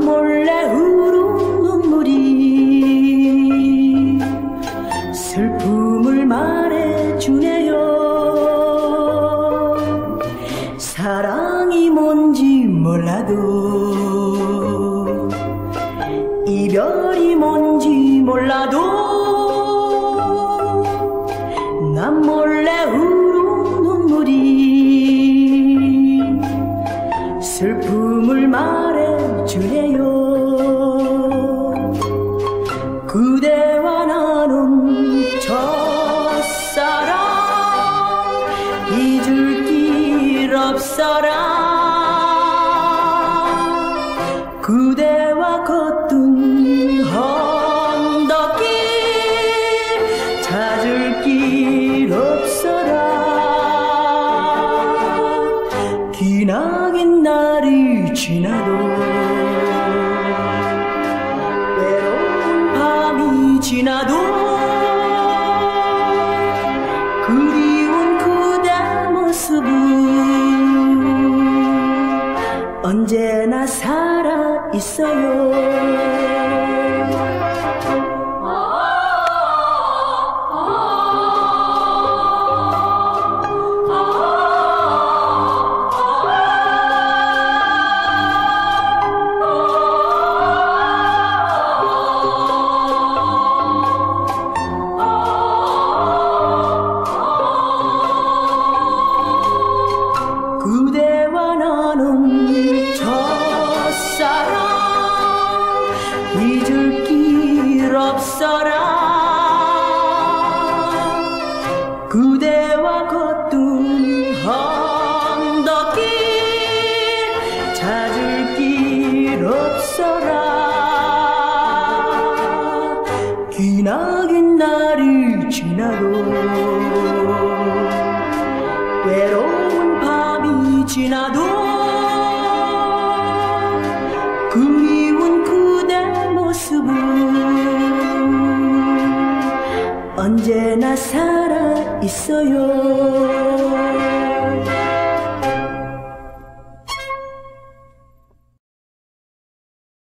몰래 흐른 눈물이 슬픔을 말해주네요. 사랑이 뭔지 몰라도 이별이 뭔지 몰라도 난 몰래 슬픔을 말해주네요. 그대와 나눈 첫사랑 잊을 길 없어라. 그대와 걷 날이 지나도 외로운 밤이 지나도 그리운 그대 모습은 언제나 살아 있어요. 없어라 기나긴 날이 지나도 외로운 밤이 지나도 그리운 그대 모습은 언제나 살아 있어요.